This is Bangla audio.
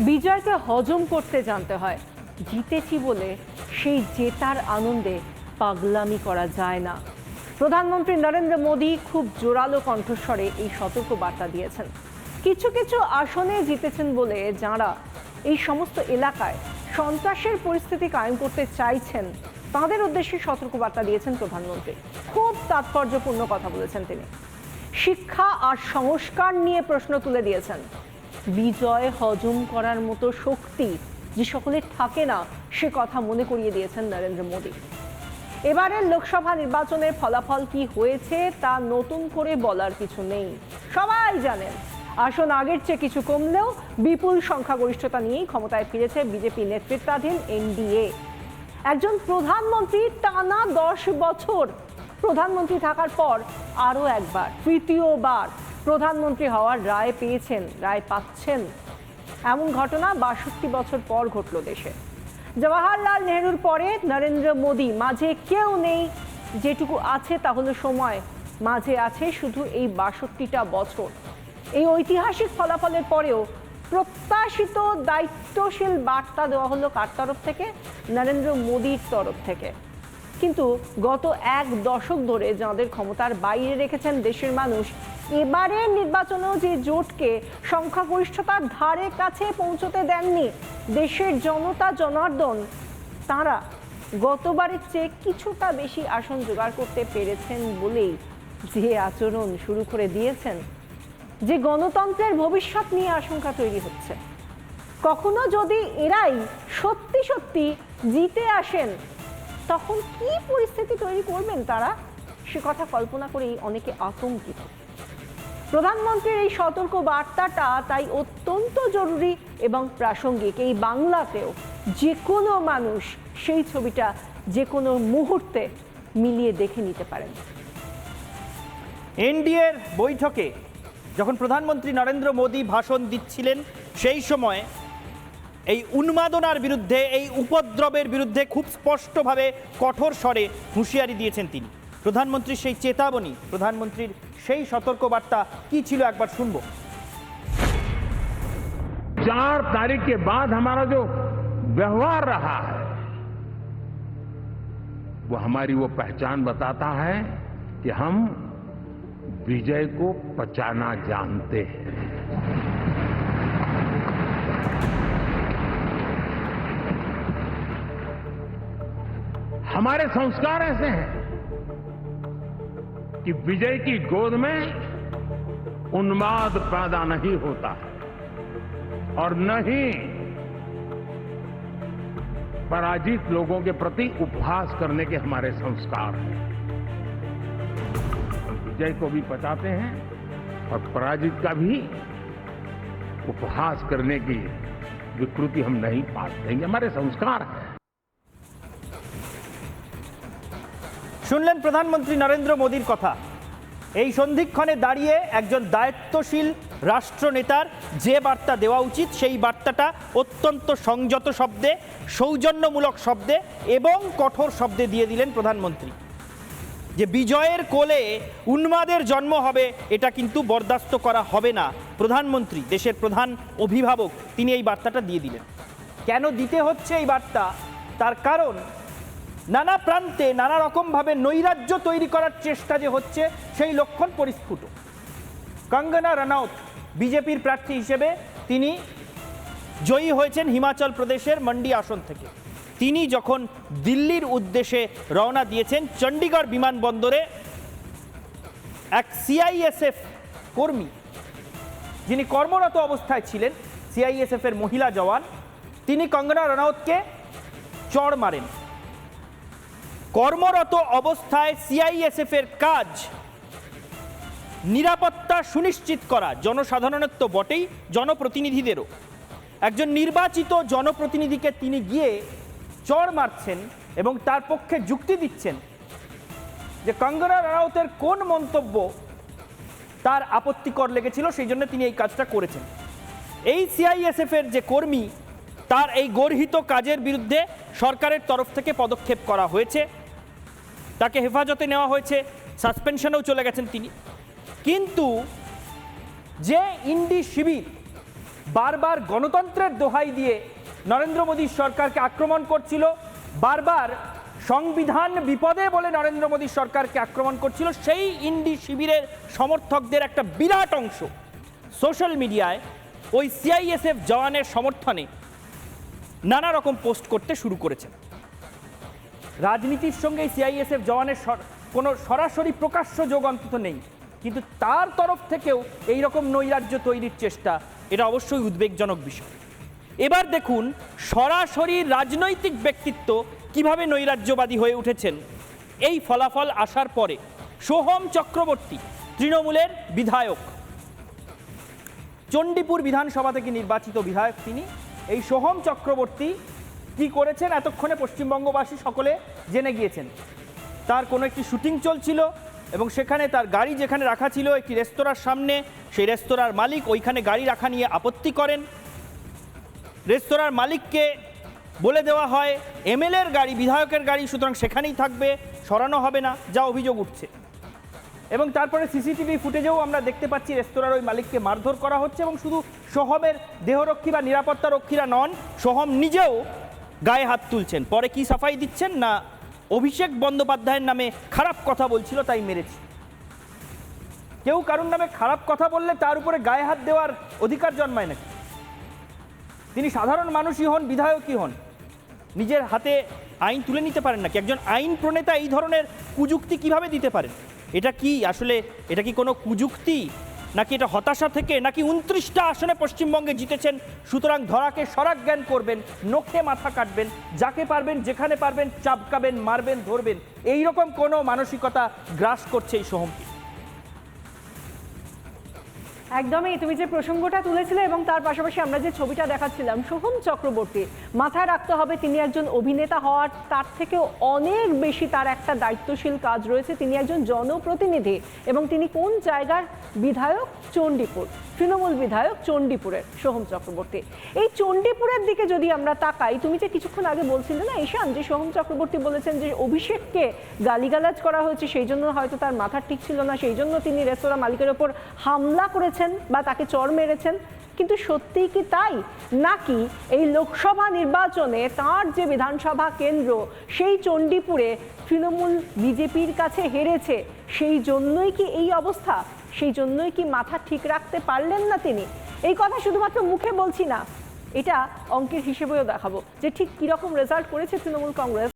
বিজয়কে হজম করতে জানতে হয়। জিতেছি বলে সেই জেতার আনন্দে পাগলামি করা যায় না। প্রধানমন্ত্রী নরেন্দ্র মোদী খুব জোরালো কণ্ঠস্বরে এই সতর্ক বার্তা দিয়েছেন। কিছু কিছু আসনে জিতেছেন বলে যাঁরা এই সমস্ত এলাকায় সন্ত্রাসের পরিস্থিতি কায়েম করতে চাইছেন, তাদের উদ্দেশ্যে সতর্কবার্তা দিয়েছেন প্রধানমন্ত্রী। খুব তাৎপর্যপূর্ণ কথা বলেছেন তিনি। শিক্ষা আর সংস্কার নিয়ে প্রশ্ন তুলে দিয়েছেন। বিজয় হজম করার মতো শক্তি যে সকলের থাকে না, সে কথা মনে করিয়ে দিয়েছেন নরেন্দ্র মোদী। এবারের লোকসভা নির্বাচনের ফলাফল কি হয়েছে, তা নতুন করে বলার কিছু নেই। সবাই জানেন, আসন আগের চেয়ে কিছু কমলেও বিপুল সংখ্যাগরিষ্ঠতা নিয়েই ক্ষমতায় ফিরেছে বিজেপি নেতৃত্বাধীন এনডিএ। একজন প্রধানমন্ত্রী টানা দশ বছর প্রধানমন্ত্রী থাকার পর আরও একবার, তৃতীয়বার প্রধানমন্ত্রী হওয়ার রায় পেয়েছেন, রায় পাচ্ছেন। এমন ঘটনা বাষট্টি বছর পর ঘটল দেশে। জওয়াহরলাল নেহরুর পরে নরেন্দ্র মোদী, মাঝে কেউ নেই, যেটুকু আছে তা হলো সময়, মাঝে আছে শুধু এই বাষট্টিটা বছর। এই ঐতিহাসিক ফলাফলের পরেও প্রত্যাশিত দায়িত্বশীল বার্তা দেওয়া হলো কার তরফ থেকে? নরেন্দ্র মোদীর তরফ থেকে। কিন্তু গত এক দশক ধরে যাঁদের ক্ষমতার বাইরে রেখেছেন দেশের মানুষ এবারের নির্বাচনেও যে জোটকে সংখ্যাগরিষ্ঠতার ধারে কাছে পৌঁছতে দেননি দেশের জনতা জনার্দন, তারা গতবারের চেয়ে কিছুটা বেশি আসন জোগাড় করতে পেরেছেন বলেই যে আচরণ শুরু করে দিয়েছেন, যে গণতন্ত্রের ভবিষ্যৎ নিয়ে আশঙ্কা তৈরি হচ্ছে। কখনো যদি এরাই সত্যি সত্যি জিতে আসেন, তখন কি পরিস্থিতি তৈরি করবেন তারা? সে কথা কল্পনা করেই অনেকে আতঙ্কিত। প্রধানমন্ত্রীর এই সতর্ক বার্তাটা তাই অত্যন্ত জরুরি এবং প্রাসঙ্গিক। এই বাংলাতেও যে কোনো মানুষ সেই ছবিটা যে কোনো মুহূর্তে মিলিয়ে দেখে নিতে পারেন। এনডিএর বৈঠকে যখন প্রধানমন্ত্রী নরেন্দ্র মোদী ভাষণ দিচ্ছিলেন, সেই সময় এই উন্মাদনার বিরুদ্ধে, এই উপদ্রবের বিরুদ্ধে খুব স্পষ্টভাবে কঠোর স্বরে হুঁশিয়ারি দিয়েছেন তিনি। প্রধানমন্ত্রীর সেই চেতাবনী প্রধানমন্ত্রীর সেই সতর্কবার্তা কি ছিল একবার শুনবো चार तारीख के बाद हमारा जो व्यवहार रहा है वो हमारी वो पहचान बताता है कि हम विजय को पचाना जानते हैं हमारे संस्कार ऐसे हैं कि विजय की गोद में उन्माद पैदा नहीं होता और न ही पराजित लोगों के प्रति उपहास करने के हमारे संस्कार हैं। विजय को भी बचाते हैं और पराजित का भी उपहास करने की विकृति हम नहीं पास देंगे हमारे संस्कार हैं। শুনলেন প্রধানমন্ত্রী নরেন্দ্র মোদীর কথা। এই সন্ধিক্ষণে দাঁড়িয়ে একজন দায়িত্বশীল রাষ্ট্রনেতার যে বার্তা দেওয়া উচিত, সেই বার্তাটা অত্যন্ত সংযত শব্দে, সৌজন্যমূলক শব্দে এবং কঠোর শব্দে দিয়ে দিলেন প্রধানমন্ত্রী। যে বিজয়ের কোলে উন্মাদের জন্ম হবে, এটা কিন্তু বরদাস্ত করা হবে না। প্রধানমন্ত্রী, দেশের প্রধান অভিভাবক, তিনি এই বার্তাটা দিয়ে দিলেন। কেন দিতে হচ্ছে এই বার্তা? তার কারণ নানা প্রান্তে নানা রকমভাবে নৈরাজ্য তৈরি করার চেষ্টা যে হচ্ছে, সেই লক্ষণ পরিস্ফুট। কঙ্গনা রানাউত, বিজেপির প্রার্থী হিসেবে তিনি জয়ী হয়েছেন হিমাচল প্রদেশের মন্ডি আসন থেকে। তিনি যখন দিল্লির উদ্দেশ্যে রওনা দিয়েছেন চণ্ডীগড় বিমানবন্দরে, এক সিআইএসএফ কর্মী, যিনি কর্মরত অবস্থায় ছিলেন সিআইএসএফ এর মহিলা জওয়ান, তিনি কঙ্গনা রানাউতকে চড় মারেন। কর্মরত অবস্থায় সিআইএসএফ এর কাজ নিরাপত্তা সুনিশ্চিত করা জনসাধারণের তো বটেই, জনপ্রতিনিধিদেরও। একজন নির্বাচিত জনপ্রতিনিধিকে তিনি গিয়ে চড় মারছেন এবং তার পক্ষে যুক্তি দিচ্ছেন যে কঙ্গনা রানাউতের কোন মন্তব্য তার আপত্তিকর লেগেছিল, সেই জন্য তিনি এই কাজটা করেছেন। এই সিআইএসএফ এর যে কর্মী, তার এই গর্হিত কাজের বিরুদ্ধে সরকারের তরফ থেকে পদক্ষেপ করা হয়েছে। তাকে হেফাজতে নেওয়া হয়েছে সাসপেনশনেও চলে গেছেন তিনি। কিন্তু যে ইন্ডি শিবির বারবার গণতন্ত্রের দোহাই দিয়ে নরেন্দ্র মোদীর সরকারকে আক্রমণ করছিল, বারবার সংবিধান বিপদে বলে নরেন্দ্র মোদীর সরকারকে আক্রমণ করছিল, সেই ইন্ডি শিবিরের সমর্থকদের একটা বিরাট অংশ সোশ্যাল মিডিয়ায় ওই সিআইএসএফ জওয়ানের সমর্থনে নানা রকম পোস্ট করতে শুরু করেছেন রাজনীতির সঙ্গে সিআইএসএফ জওয়ানের কোনো সরাসরি প্রকাশ্য যোগ অন্তত নেই। কিন্তু তার তরফ থেকেও এই রকম নৈরাজ্য তৈরির চেষ্টা, এটা অবশ্যই উদ্বেগজনক বিষয়। এবার দেখুন, সরাসরি রাজনৈতিক ব্যক্তিত্ব কীভাবে নৈরাজ্যবাদী হয়ে উঠেছেন। এই ফলাফল আসার পরে সোহম চক্রবর্তী, তৃণমূলের বিধায়ক। চণ্ডীপুর বিধানসভা থেকে নির্বাচিত বিধায়ক তিনি। এই সোহম চক্রবর্তী কি করেছেন? এতক্ষণে পশ্চিমবঙ্গবাসী সকলে জেনে গিয়েছেন। তার কোনো একটি শুটিং চলছিল এবং সেখানে তার গাড়ি যেখানে রাখা ছিল, একটি রেস্তোরাঁর সামনে, সেই রেস্তোরাঁর মালিক ওইখানে গাড়ি রাখা নিয়ে আপত্তি করেন। রেস্তোরাঁর মালিককে বলে দেওয়া হয়, এমএলএর গাড়ি, বিধায়কের গাড়ি সুতরাং সেখানেই থাকবে, সরানো হবে না। যা অভিযোগ উঠছে। এবং তারপরে সিসিটিভি ফুটেজেও আমরা দেখতে পাচ্ছি রেস্তোরাঁর ওই মালিককে মারধর করা হচ্ছে এবং শুধু সোহমের দেহরক্ষী বা নিরাপত্তা রক্ষীরা নন, সোহম নিজেও গায়ে হাত তুলছেন। পরে কি সাফাই দিচ্ছেন না অভিষেক বন্দ্যোপাধ্যায়ের নামে খারাপ কথা বলছিল তাই মেরেছি। কেউ কারুর নামে খারাপ কথা বললে তার উপরে গায়ে হাত দেওয়ার অধিকার জন্মায় নাকি? তিনি সাধারণ মানুষই হন, বিধায়কই হন। নিজের হাতে আইন তুলে নিতে পারেন নাকি? একজন আইন প্রণেতা এই ধরনের কুযুক্তি কীভাবে দিতে পারেন? এটা কি আসলে, এটা কি কোনো কুযুক্তি? নাকি এটা হতাশা থেকে? নাকি উনত্রিশটা আসনে পশ্চিমবঙ্গে জিতেছেন? সুতরাং ধরাকে সরাক জ্ঞান করবেন, নখে মাথা কাটবেন, যাকে পারবেন, যেখানে পারবেন, চাপকাবেন, মারবেন, ধরবেন। এই রকম কোনো মানসিকতা গ্রাস করছে এই সোহমকে একদমই, তুমি যে প্রসঙ্গটা তুলেছিলে এবং তার পাশাপাশি আমরা যে ছবিটা দেখাচ্ছিলাম, সোহম চক্রবর্তী, মাথায় রাখতে হবে তিনি একজন অভিনেতা হওয়ার তার থেকে অনেক বেশি তার একটা দায়িত্বশীল কাজ রয়েছে। তিনি একজন জনপ্রতিনিধি এবং তিনি কোন জায়গার বিধায়ক? চণ্ডীপুর, তৃণমূল বিধায়ক চণ্ডীপুরের সোহম চক্রবর্তী। এই চণ্ডীপুরের দিকে যদি আমরা তাকাই, তুমি যে কিছুক্ষণ আগে বলছিলে না, ঈশান, যে সোহম চক্রবর্তী বলেছেন যে অভিষেককে গালিগালাজ করা হয়েছে, সেই জন্য হয়তো তার মাথা ঠিক ছিল না, সেই জন্য তিনি রেস্তোরাঁ মালিকের ওপর হামলা করেছেন। বা তাকে চর মেরেছেন, কিন্তু সত্যিই কি তাই? নাকি এই লোকসভা নির্বাচনে তার যে বিধানসভা কেন্দ্র, সেই চণ্ডীপুরে তৃণমূল বিজেপির কাছে হেরেছে, সেই জন্যই কি এই অবস্থা? সেই জন্যই কি মাথা ঠিক রাখতে পারলেন না তিনি? এই কথা শুধুমাত্র মুখে বলছি না, এটা অঙ্কের হিসেবেও দেখাবো যে ঠিক কীরকম রেজাল্ট করেছে তৃণমূল কংগ্রেস।